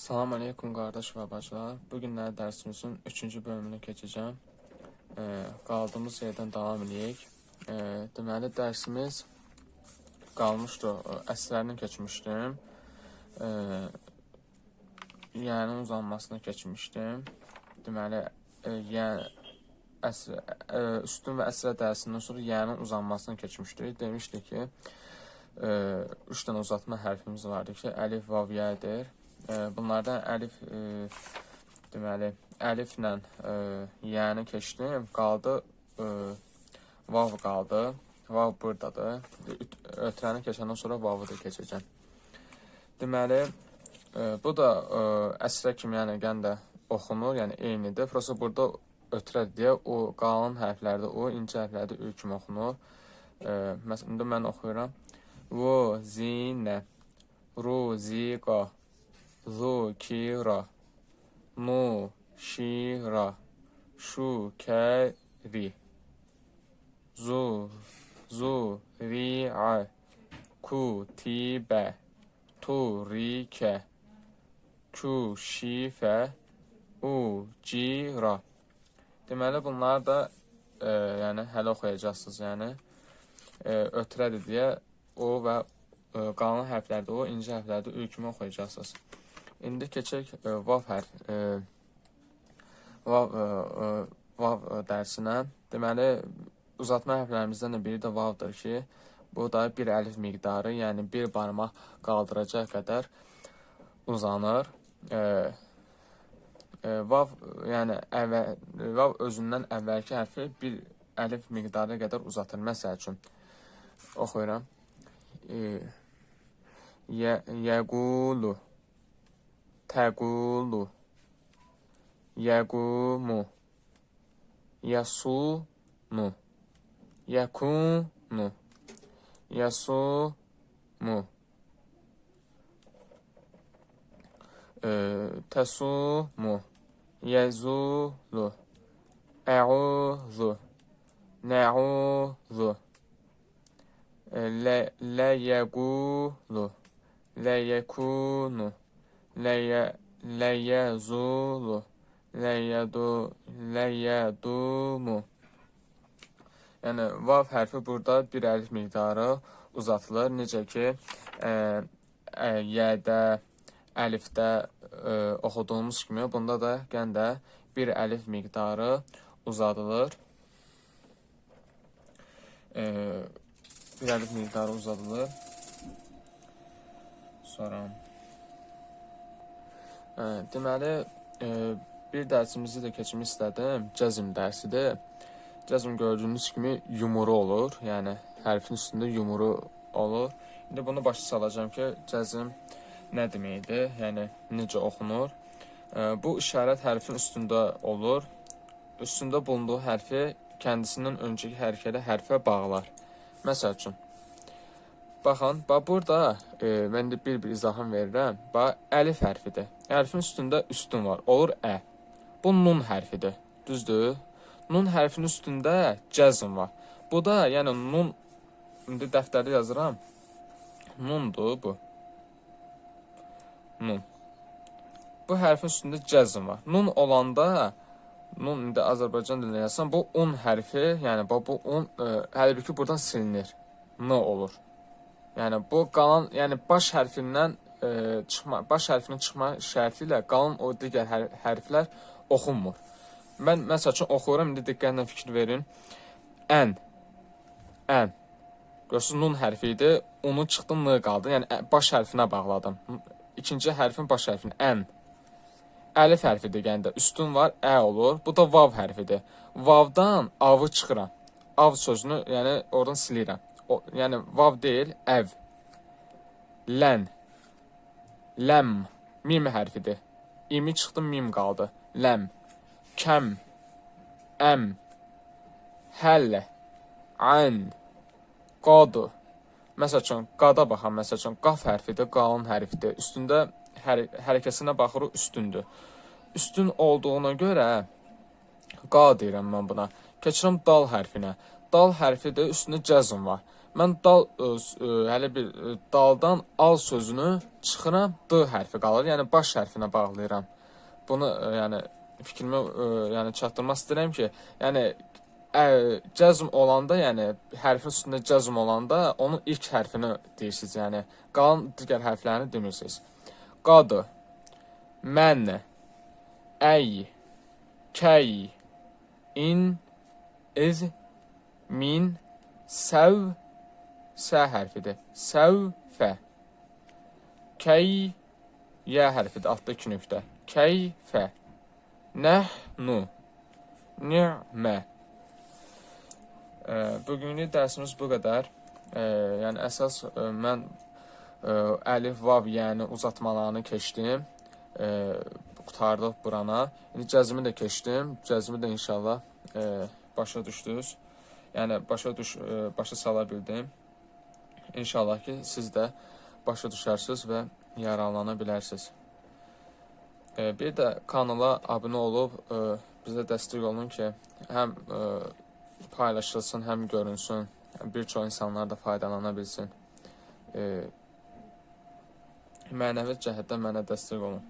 Salam aleykum qardaş və bacılar. Bu günlər dərsimizin 3-cü bölümünü keçəcəm. E, qaldığımız yerdən davam edək. E, deməli dərsimiz qalmışdı. Əsrlərini. E, yəni uzanmasını keçmişdim. Deməli, e, yəni əsr, e, üstün və əsrə dərsindən sonra yəni uzanmasını keçmişdik. Demişdik ki, e, üç uzatma hərfimiz vardı ki, əlif, vav, yədir. E, bunlardan əlif e, deməli, əliflə e, yəni keçdim. Qaldı e, vav qaldı. Vav burdadır. Ötürəni keçəndən sonra vavı da keçəcəm. Deməli, bu da əsrə kimi yəni qən də oxunur, yəni eynidir. Prosta burada ötürə deyə o qalın hərflərdə, o incə hərflərdə ü kimi oxunur. Məsələn, indi mən oxuyuram. Bu zinə ruziqa zukira nuşira şukeri zu zuri'a kutibe. Turike kuşifə ucira Deməli bunlar da e, yəni hələ oxuyacaqsınız, yəni e, ötürədir deyə o və e, qalan hərflərdə o, incə hərflərdə ü kimi oxuyacaqsınız. İndi keçək e, vav hərf e, vav e, vav dərsinə. Deməli uzatma hərflərimizdən də biri də vavdır ki, bu da bir əlif miqdarı, yəni bir barmaq qaldıracaq qədər uzanır. E, e, vav yəni əvvəl vav özündən əvvəlki hərfi bir əlif miqdarı qədər uzatır. Məsəl üçün oxuyuram. E, yə yəqulu təqulu yəqumu yasunu. Yəkunu yasumu. E, təsumu yezulu əuzu nəuzu lə lə yəqulu lə yəkunu lə yədu lə yədumu Yəni vav hərfi burada bir əlif miqdarı uzatılır. Necə ki, ə, ə, yədə, əlifdə ə, oxuduğumuz kimi bunda da qən də bir əlif miqdarı uzadılır. Ə, bir əlif miqdarı uzadılır. Sonra ə, deməli ə, bir dərsimizi də keçmək istədim. Cəzm dərsidir. Cəzm gördüyünüz kimi yumuru olur. Yəni hərfin üstündə yumuru olur. İndi bunu başa salacağam ki, cəzm nə deməkdir? Yəni necə oxunur? Ə, Bu işarət hərfin üstündə olur. Üstündə bulunduğu hərfi kəndisindən öncəki hərəkə ilə hərfə bağlar. Məsəl üçün Baxın, bax burada e, mən də bir-bir izahını verirəm. Bax əlif hərfidir. Hərfin üstündə üstün var. Olur ə. Bu nun hərfidir. Düzdür? Nun hərfinin üstündə cəzm var. Bu da, yəni nun indi dəftərdə yazıram. Nundur bu. Nun. Bu hərfin üstündə cəzm var. Nun olanda nun indi Azərbaycan dilində yazsam bu un hərfi, yəni bax bu un e, halbuki buradan silinir. N olur. Yəni bu qalan, yəni baş hərfindən e, çıxma, baş hərfinin çıxma şərti ilə o digər hər, hərflər oxunmur. Mən məsəl üçün oxuyuram, indi diqqətlə fikir verin. Ən, ən. Görürsünüz, nun hərfi idi, onu çıxdım, n qaldı. Yəni baş hərfinə bağladım. İkinci hərfin baş hərfini, ən. Əlif hərfidir, yəni də üstün var, ə olur. Bu da vav hərfidir. Vavdan avı çıxıram. Av sözünü, yəni oradan silirəm. O, yəni vav deyil, əv. Lən. Ləm. Mim hərfidir. İmi çıxdım, mim qaldı. Ləm. Kəm. Əm. Həll. Ən. Qad. Məsəl üçün, qada baxan, məsəl üçün, qaf hərfidir, qalın hərfidir. Üstündə hər, hərəkəsinə baxırıq, üstündür. Üstün olduğuna görə qa deyirəm mən buna. Keçirəm dal hərfinə. Dal hərfi də üstündə cəzm var. Mən dal ə, s- ə, hələ bir ə, daldan al sözünü çıxıram d hərfi qalır. Yəni baş hərfinə bağlayıram. Bunu ə, yəni fikrimi ə, yəni çatdırmaq istəyirəm ki, yəni ə, cəzm olanda, yəni hərfin üstündə cəzm olanda onun ilk hərfini deyirsiniz, yəni qalan digər hərflərini demirsiniz. Qadı, mən, əy, kəy, in, iz, min, səv, sə hərfidir. Səvfə. Kəy, yə hərfidir, altda iki nöqtə. Kəyfə. Nəhnu. Ni'mə. Bugünlük dərsimiz bu qədər. E, yəni əsas e, mən e, əlif, vav, yəni uzatmalarını keçdim. E, qurtardıq burana. İndi cəzmi də keçdim. Cəzmi də inşallah e, başa düşdünüz. Yəni başa düş e, başa sala bildim. İnşallah ki siz də başa düşərsiniz və yararlana bilərsiniz. E, bir də kanala abunə olub e, bizə dəstək olun ki, həm e, paylaşılsın, həm görünsün, bir çox insanlar da faydalana bilsin. Mənəvi cəhətdən mənə dəstək olun.